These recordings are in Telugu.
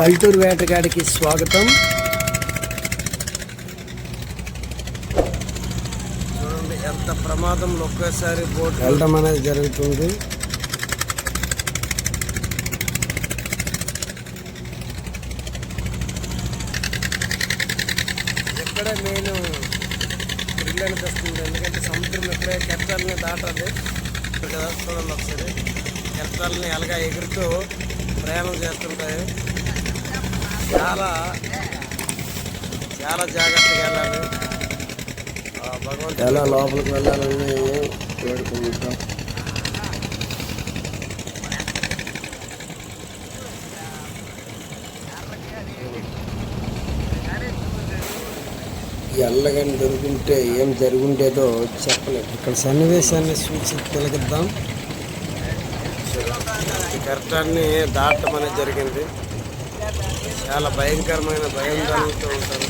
పల్లెటూరు వేటగాడికి స్వాగతం. చూడండి ఎంత ప్రమాదంలో ఒకేసారి బోట్ వెళ్ళడం అనేది జరుగుతుంది. ఎక్కడే నేను థ్రిల్ అనిపిస్తుంది. ఎందుకంటే సముద్రం ఎక్కడే కెరటాలని దాటాలి కదా చూడండి ఒకసారి. కెరటాలని ఎలాగా ఎగురుతూ ప్రయాణం చేస్తుంటాయి చాలా చాలా జాగ్రత్తగా వెళ్ళాలి. భగవంతుడు ఎలా లోపలికి వెళ్ళాలని వేడుకుంటాం ఎల్లగని దొరుకుంటే ఏం జరుగుండేదో చెప్పలేదు. ఇక్కడ సన్నివేశాన్ని చూసి తిలగిద్దాం ఈ కెరటాన్ని దాటడం అనేది జరిగింది. చాలా భయంకరమైన భయాందోళనతో ఉంటారు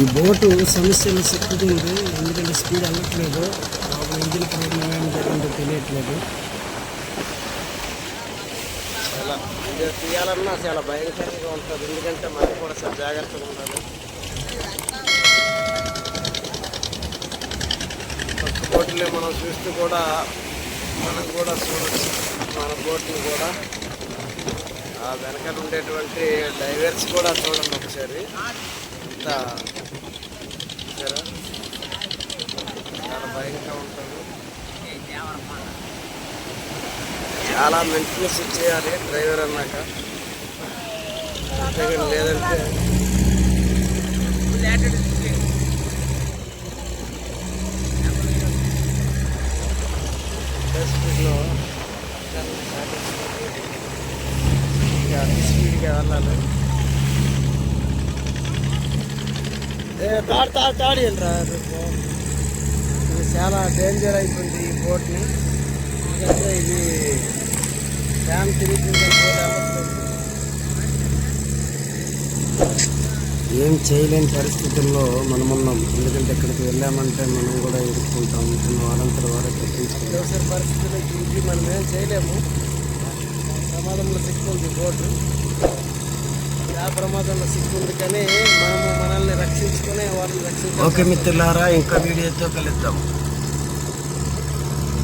ఈ బోటు సమస్యలు సిక్కుతుంది ఎందుకంటే స్పీడ్ వెళ్ళట్లేదు లోపల ఇంజిన్ ప్రాబ్లం ఏం జరిగిందో తెలియట్లేదు. చాలా తీయాలన్నా చాలా భయంకరంగా ఉంటుంది. ఎందుకంటే మనం కూడా చాలా జాగ్రత్తగా ఉండాలి. కొత్త బోట్లే మనం చూస్తూ కూడా మనం కూడా చూడొచ్చు. మన బోట్ని కూడా. ఆ వెనకాల ఉండేటువంటి డైవర్స్ కూడా చూడండి ఒకసారి. ఇంత చూసారా? చాలా భయంగా ఉంటుంది. చాలా మెయింటెనెన్స్ చేయాలి డ్రైవర్ అన్నాక. అంతేగాని లేదంటే స్పీడ్లో స్పీడ్గా వెళ్ళాలి. తాడు తాడు తాడు వెళ్ళరా? ఇది చాలా డేంజర్ అయిపోయింది ఈ బోట్ని ఎందుకంటే ఇది ఫ్యాన్ తిరుగుతుంది ఏం చేయలేని పరిస్థితుల్లో మనం ఉన్నాం. ఎందుకంటే ఇక్కడికి వెళ్ళామంటే మనం కూడా ఎదుర్కొంటాం. మన వారే తప్పించుకుంటాం అత్యవసర పరిస్థితుల్లో ఇది మనం ఏం చేయలేము. ప్రమాదంలో సిక్కుంది బోటు ఆ ప్రమాదంలో సిక్కుంది కానీ మనము మనల్ని రక్షించుకునే వాళ్ళని రక్షించాలి. ఓకే మిత్రులారా ఇంకా వీడియోతో కలుద్దాం.